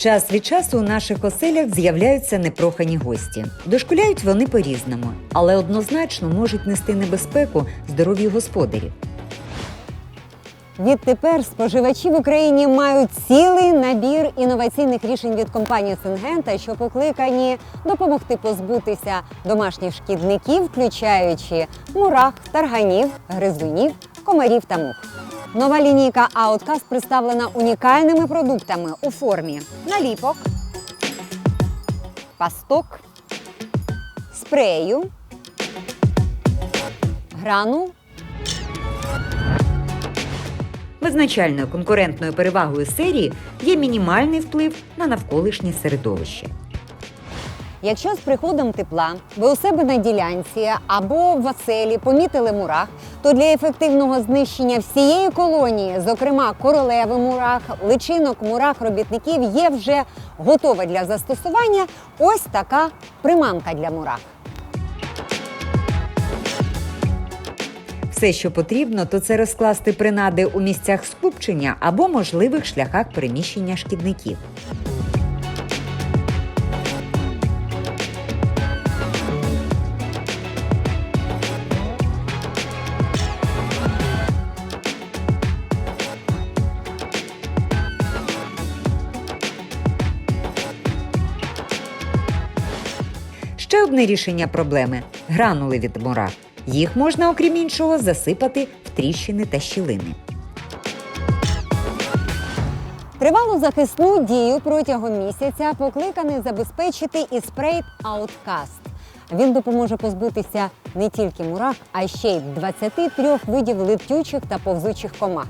Час від часу у наших оселях з'являються непрохані гості. Дошкуляють вони по-різному, але однозначно можуть нести небезпеку здоров'ю господарів. Відтепер споживачі в Україні мають цілий набір інноваційних рішень від компанії Сингента, що покликані допомогти позбутися домашніх шкідників, включаючи мурах, тарганів, гризунів, комарів та мух. Нова лінійка Outcast представлена унікальними продуктами у формі наліпок, пасток, спрею, гранул Визначальною конкурентною перевагою серії є мінімальний вплив на навколишнє середовище. Якщо з приходом тепла ви у себе на ділянці або в оселі помітили мурах, то для ефективного знищення всієї колонії, зокрема королеви мурах, личинок мурах робітників, є вже готова для застосування ось така приманка для мурах. Все, що потрібно, то це розкласти принади у місцях скупчення або можливих шляхах переміщення шкідників. Одне рішення проблеми гранули від мурах. Їх можна, окрім іншого, засипати в тріщини та щілини. Тривалу захисну дію протягом місяця покликаний забезпечити і спрей Outcast. Він допоможе позбутися не тільки мурах, а ще й 23 видів летючих та повзучих комах.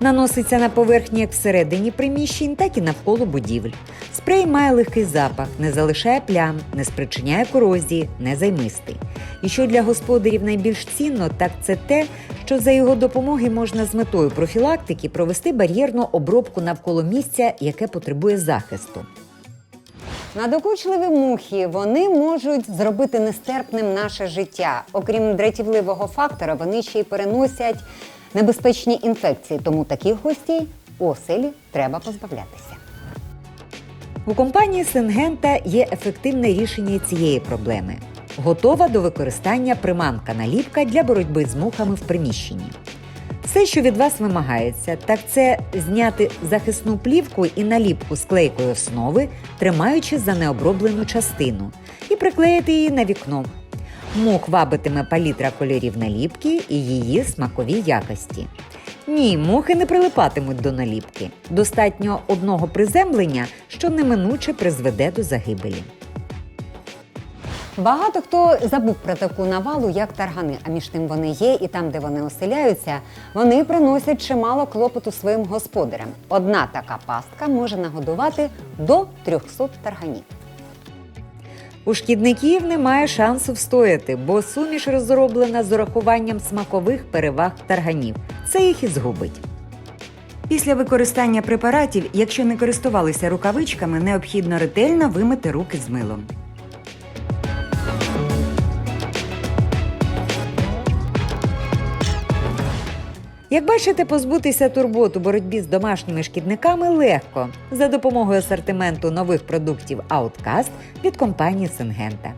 Наноситься на поверхні як всередині приміщень, так і навколо будівель. Спрей має легкий запах, не залишає плям, не спричиняє корозії, не займистий. І що для господарів найбільш цінно, так це те, що за його допомоги можна з метою профілактики провести бар'єрну обробку навколо місця, яке потребує захисту. Надокучливі мухи вони можуть зробити нестерпним наше життя. Окрім дратівливого фактора, вони ще й переносять небезпечні інфекції. Тому таких гостей у оселі треба позбавлятися. У компанії Сингента є ефективне рішення цієї проблеми. Готова до використання приманка наліпка для боротьби з мухами в приміщенні. Все, що від вас вимагається, так це зняти захисну плівку і наліпку з клейкої основи, тримаючи за необроблену частину, і приклеїти її на вікно. Мух вабитиме палітра кольорів наліпки і її смакові якості. Ні, мухи не прилипатимуть до наліпки. Достатньо одного приземлення, що неминуче призведе до загибелі. Багато хто забув про таку навалу, як таргани. А між тим вони є, і там, де вони оселяються, вони приносять чимало клопоту своїм господарям. Одна така пастка може нагодувати до 300 тарганів. У шкідників немає шансу встояти, бо суміш розроблена з урахуванням смакових переваг тарганів. Це їх і згубить. Після використання препаратів, якщо не користувалися рукавичками, необхідно ретельно вимити руки з милом. Як бачите, позбутися турбот у боротьбі з домашніми шкідниками легко за допомогою асортименту нових продуктів Outcast від компанії Сингента.